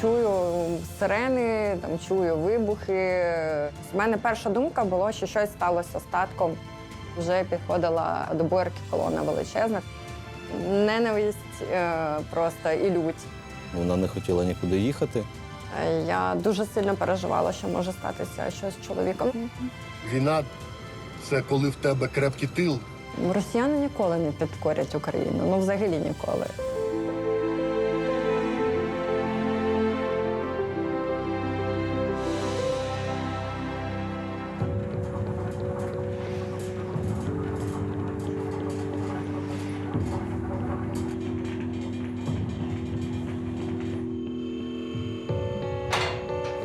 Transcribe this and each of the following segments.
чую сирени, там чую вибухи. У мене перша думка була, що щось сталося з татком. Вже підходила до боярки колона величезна. Ненависть е, просто і лють. Вона не хотіла нікуди їхати. Е, Я дуже сильно переживала, що може статися щось з чоловіком. Війна це коли в тебе крепкий тил. Росіяни ніколи не підкорять Україну, ну взагалі ніколи.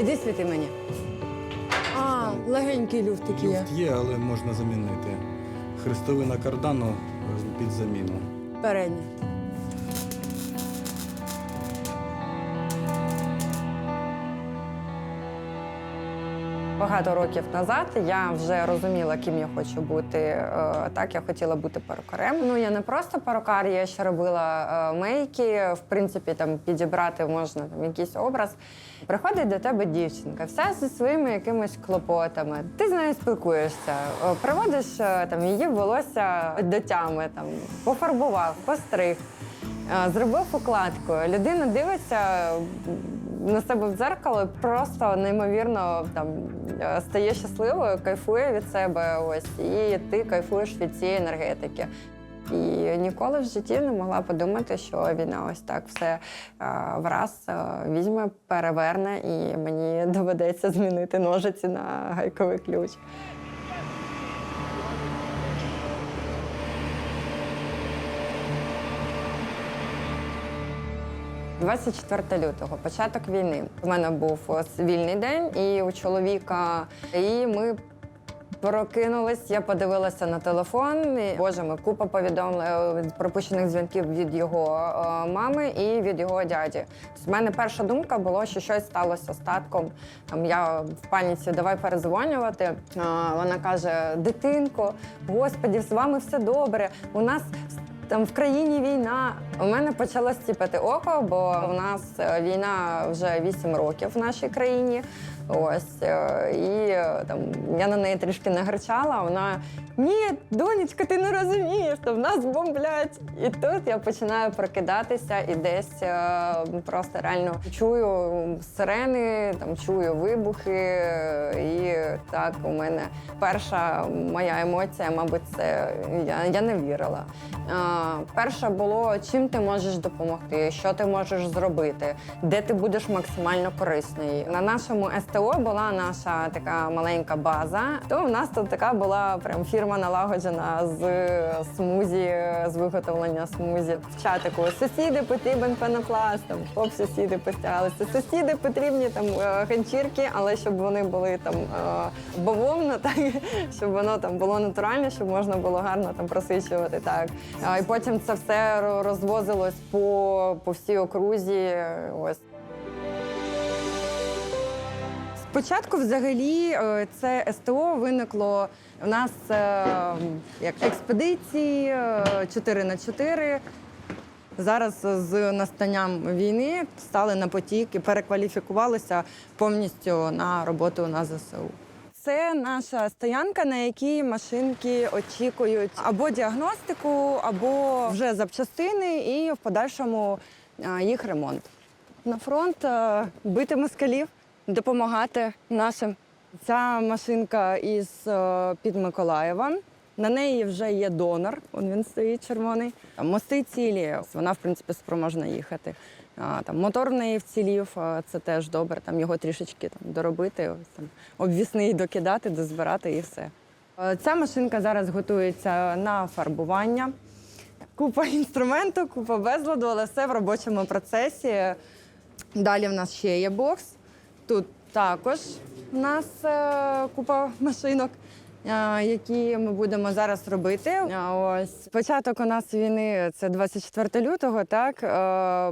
Іди світи мені. А, легенький люфтик є. Люфт є, але можна замінити. Хрестовина кардану е, під заміну. Передня. Багато років назад я вже розуміла, ким я хочу бути. Е, Так, я хотіла бути перукарем. Ну я не просто перукар, я ще робила е, мейки. В принципі, там підібрати можна там якийсь образ. Приходить до тебе дівчинка, вся зі своїми якимись клопотами. Ти з нею спілкуєшся, е, приводиш там її волосся до тями, там пофарбував, постриг. Зробив укладку. Людина дивиться на себе в дзеркало, просто неймовірно там е, стає щасливою, кайфує від себе. Ось і ти кайфуєш від цієї енергетики. І ніколи в житті не могла подумати, що війна ось так все е, враз е, візьме, переверне, і мені доведеться змінити ножиці на гайковий ключ. 24 лютого, початок війни. У мене був вільний день, і у чоловіка, і ми. Прокинулись, я подивилася на телефон. І, Боже, ми купа повідомлень пропущених дзвінків від його е, мами і від його дяді. Тобто, в мене перша думка була, що щось сталося з татком. Там я в паніці давай перезвонювати. А, вона каже: Дитинко, господі, з вами все добре. У нас там в країні війна. У мене почало стіпати око, бо у нас е, війна вже 8 років в нашій країні. Ось е, і е, там я на неї трішки нагричала. Вона ні, донечка, ти не розумієш, в нас бомблять. І тут я починаю прокидатися і десь просто реально чую сирени, там чую вибухи. І так у мене перша моя емоція, мабуть, це я, я не вірила. Е, Перше було, чим ти можеш допомогти, що ти можеш зробити, де ти будеш максимально корисний. На нашому СТО була наша така маленька база. То в нас тут така була прям фірма налагоджена з смузі, з виготовлення смузі. В чатику сусіди потрібен пенопласт, там хоп, сусіди постаралися. Сусіди потрібні там е, ганчірки, але щоб вони були там е, бавовна, так щоб воно там було натуральне, щоб можна було гарно там просичувати. Так потім це все розвозилось по, по всій окрузі. Ось. Спочатку, взагалі, е, це СТО виникло у нас е, як експедиції 4 на 4 Зараз з настанням війни стали на потік і перекваліфікувалися повністю на роботу на ЗСУ. Це наша стоянка, на якій машинки очікують або діагностику, або вже запчастини, і в подальшому їх ремонт. На фронт бити москалів, допомагати нашим. Ця машинка із під Миколаєва. На неї вже є донор, он він стоїть червоний. Мости цілі, вона в принципі спроможна їхати. А, там мотор в неї вцілів, це теж добре. Там його трішечки там доробити, там обвісний докидати, дозбирати і все. Ця машинка зараз готується на фарбування. Купа інструменту, купа безладу, але все в робочому процесі. Далі в нас ще є бокс. Тут також у нас е, купа машинок, які ми будемо зараз робити. Ось початок у нас війни це 24 лютого. Так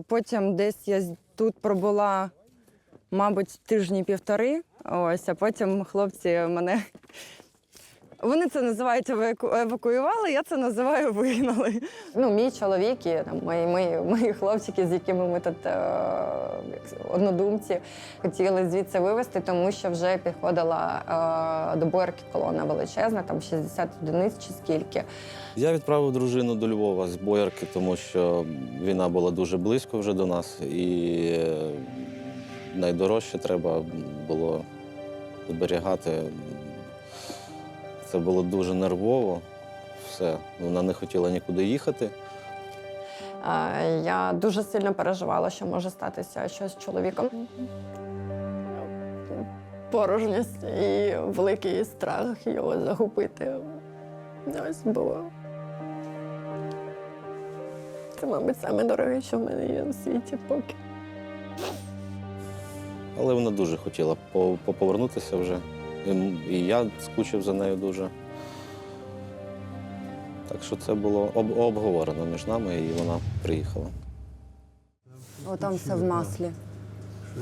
потім десь я тут пробула, мабуть, тижні півтори. Ось, а потім хлопці мене Вони це називають евакуювали, я це називаю вигнали. Ну, мій чоловік і там, мої, мої, мої хлопчики, з якими ми тут е, як однодумці, хотіли звідси вивезти, тому що вже підходила е, до Боярки колона величезна, там 60 одиниць чи скільки. Я відправив дружину до Львова з Боярки, тому що війна була дуже близько вже до нас, і е, найдорожче треба було зберігати. Це було дуже нервово. Все. Вона не хотіла нікуди їхати. Я дуже сильно переживала, що може статися щось з чоловіком. Порожність і великий страх його загубити. Ось було. Це, мабуть, саме дороге, що в мене є на світі поки. Але вона дуже хотіла по- по- повернутися вже. І, і я скучив за нею дуже. Так що це було об- обговорено між нами, і вона приїхала. О, там все в маслі.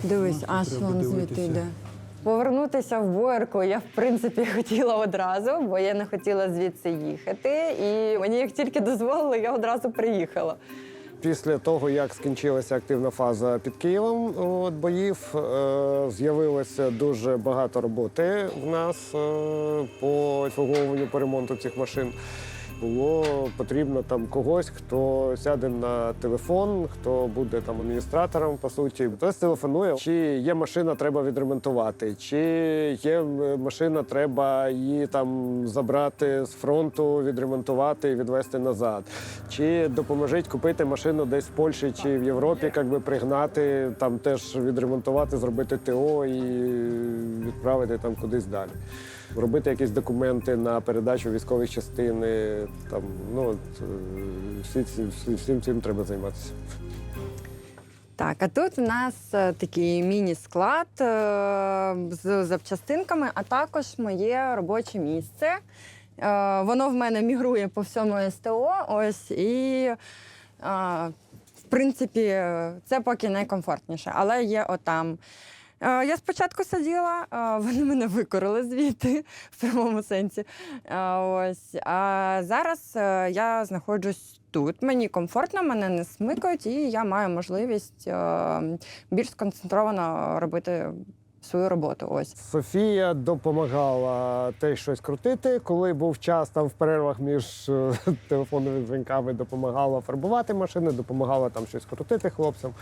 Дивись, аж вон звідти йде. Повернутися в Боярку я, в принципі, хотіла одразу, бо я не хотіла звідси їхати. І мені як тільки дозволили, я одразу приїхала. Після того, як скінчилася активна фаза під Києвом от, боїв, е, з'явилося дуже багато роботи в нас е, по обслуговуванню по ремонту цих машин. Було потрібно там когось, хто сяде на телефон, хто буде там адміністратором, по суті. Хтось телефонує, чи є машина, треба відремонтувати, чи є е, машина, треба її там забрати з фронту, відремонтувати і відвезти назад. Чи допоможіть купити машину десь в Польщі чи в Європі, як би пригнати, там теж відремонтувати, зробити ТО і відправити там кудись далі. Робити якісь документи на передачу військових частин. Там, ну, е, всі, всі, всім цим треба займатися. Так, а тут у нас е, такий міні-склад е, з запчастинками, а також моє робоче місце. Е, Воно в мене мігрує по всьому СТО. Ось і, е, в принципі, е, це поки найкомфортніше, але є отам. Е, Я спочатку сиділа, е, вони мене викорили звідти в прямому сенсі. Е, Ось. А зараз я знаходжусь тут. Мені комфортно, мене не смикають, і я маю можливість більш сконцентровано робити свою роботу. Ось. Софія допомагала теж щось крутити. Коли був час там в перервах між телефонними дзвінками, допомагала фарбувати машини, допомагала там щось крутити хлопцям.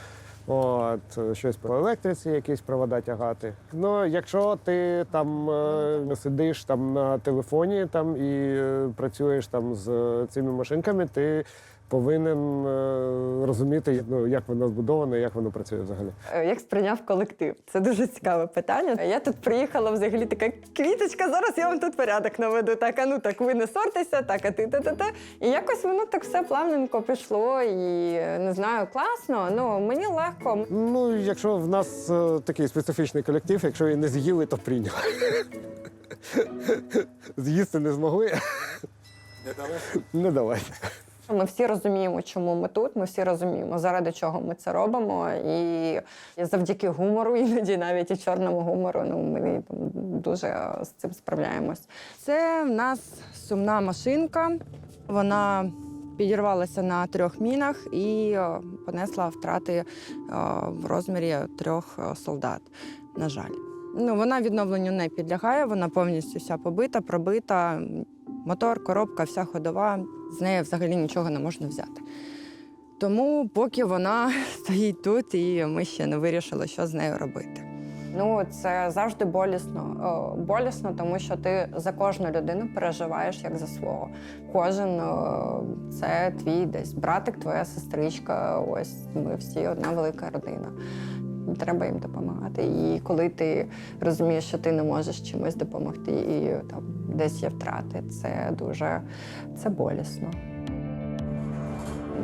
От, е, щось по електриці, якісь провода тягати. Ну, якщо ти там е, сидиш там на телефоні там і е, працюєш там з цими машинками, ти повинен е, розуміти, ну, як воно збудовано, як воно працює взагалі. Е, Як сприйняв колектив? Це дуже цікаве питання. Я тут приїхала взагалі така квіточка. Зараз я вам тут порядок наведу. Так, а ну так ви не сортеся, так, а ти та та та. І якось воно так все плавненько пішло. І е, не знаю, класно. Ну мені легко. Ну, якщо в нас е, такий специфічний колектив, якщо її не з'їли, то прийняли. З'їсти не змогли. Не давай. Не давай. Ми всі розуміємо, чому ми тут. Ми всі розуміємо, заради чого ми це робимо. І завдяки гумору, іноді навіть і чорному гумору, ну ми там дуже з цим справляємось. Це в нас сумна машинка. Вона підірвалася на трьох мінах і е, понесла втрати е, в розмірі трьох е, солдат. На жаль. Ну, вона відновленню не підлягає, вона повністю вся побита, пробита. Мотор, коробка, вся ходова, з неї взагалі нічого не можна взяти. Тому поки вона стоїть тут, і ми ще не вирішили, що з нею робити. Ну, це завжди болісно. Болісно, тому що ти за кожну людину переживаєш як за свого. Кожен це твій десь братик, твоя сестричка. Ось ми всі одна велика родина. Треба їм допомагати. І коли ти розумієш, що ти не можеш чимось допомогти, і там десь є втрати, це дуже це болісно.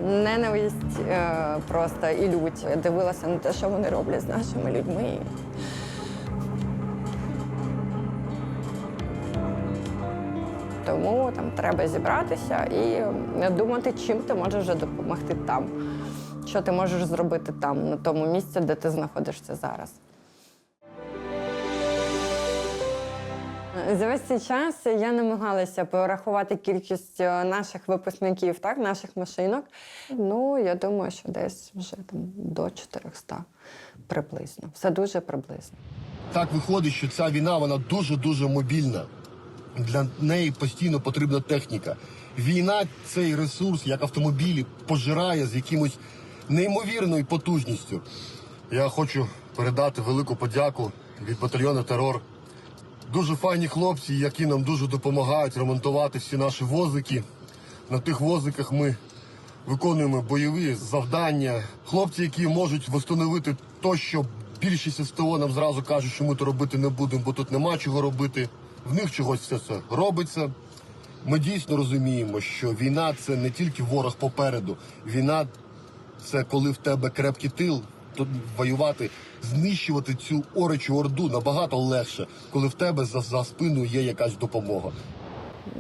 Ненависть е, просто і лють. Дивилася на те, що вони роблять з нашими людьми. Тому там треба зібратися і думати, чим ти можеш вже допомогти там, що ти можеш зробити там, на тому місці, де ти знаходишся зараз. За весь цей час я намагалася порахувати кількість е, наших випускників, так, наших машинок. Ну, я думаю, що десь вже там до 400 приблизно. Все дуже приблизно. Так виходить, що ця війна вона дуже-дуже мобільна. Для неї постійно потрібна техніка. Війна цей ресурс, як автомобілі, пожирає з якимось неймовірною потужністю. Я хочу передати велику подяку від батальйону терор. Дуже файні хлопці, які нам дуже допомагають ремонтувати всі наші возики. На тих возиках ми виконуємо бойові завдання. Хлопці, які можуть встановити то, що більшість СТО нам зразу кажуть, що ми то робити не будемо, бо тут нема чого робити. В них чогось все це робиться. Ми дійсно розуміємо, що війна це не тільки ворог попереду. Війна це коли в тебе крепкий тил, то воювати, знищувати цю оречу орду набагато легше, коли в тебе за, за спиною є якась допомога.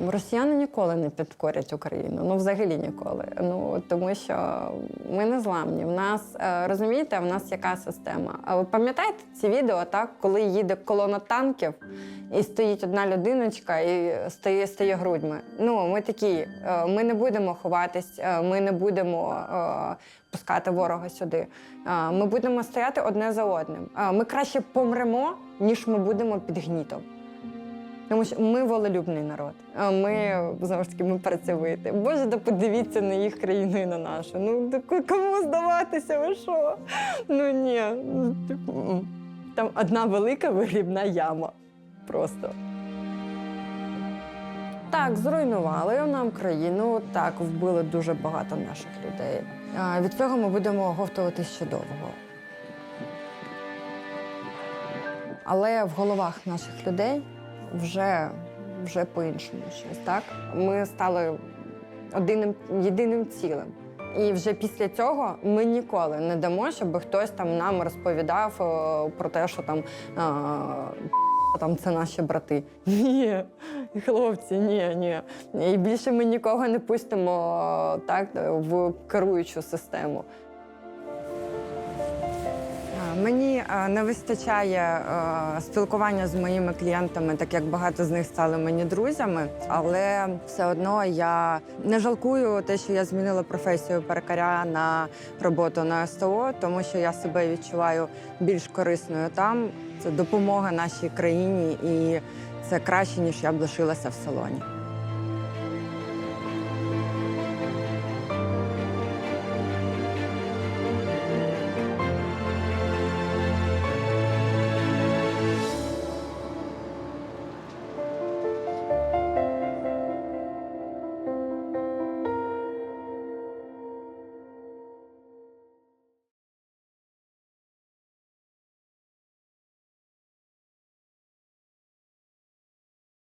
Росіяни ніколи не підкорять Україну. Ну, взагалі ніколи. Ну тому що ми не зламні. В нас е, розумієте, в нас яка система? А ви пам'ятаєте ці відео, так, коли їде колона танків і стоїть одна людиночка і стає, стає грудьми. Ну, ми такі, е, ми не будемо ховатись, е, ми не будемо пускати ворога сюди. Ми будемо стояти одне за одним. Ми краще помремо, ніж ми будемо під гнітом. Тому що ми волелюбний народ. А ми знову ж таки ми працьовиті. Боже, да подивіться на їх країну і на нашу. Ну кому здаватися, ви що? Ну ні. Там одна велика вигрібна яма. Просто. Так, зруйнували нам країну, так, вбили дуже багато наших людей. А, від цього ми будемо оговтуватись ще довго. Але в головах наших людей вже, вже по-іншому щось. Так? Ми стали одним єдиним цілим. І вже після цього ми ніколи не дамо, щоб хтось там нам розповідав е, про те, що там, е, там це наші брати. Ні, хлопці, ні, ні. І більше ми нікого не пустимо е, так, в керуючу систему. Мені е, не вистачає е, спілкування з моїми клієнтами, так як багато з них стали мені друзями. Але все одно я не жалкую те, що я змінила професію перекаря на роботу на СТО, тому що я себе відчуваю більш корисною там. Це допомога нашій країні, і це краще ніж я б лишилася в салоні.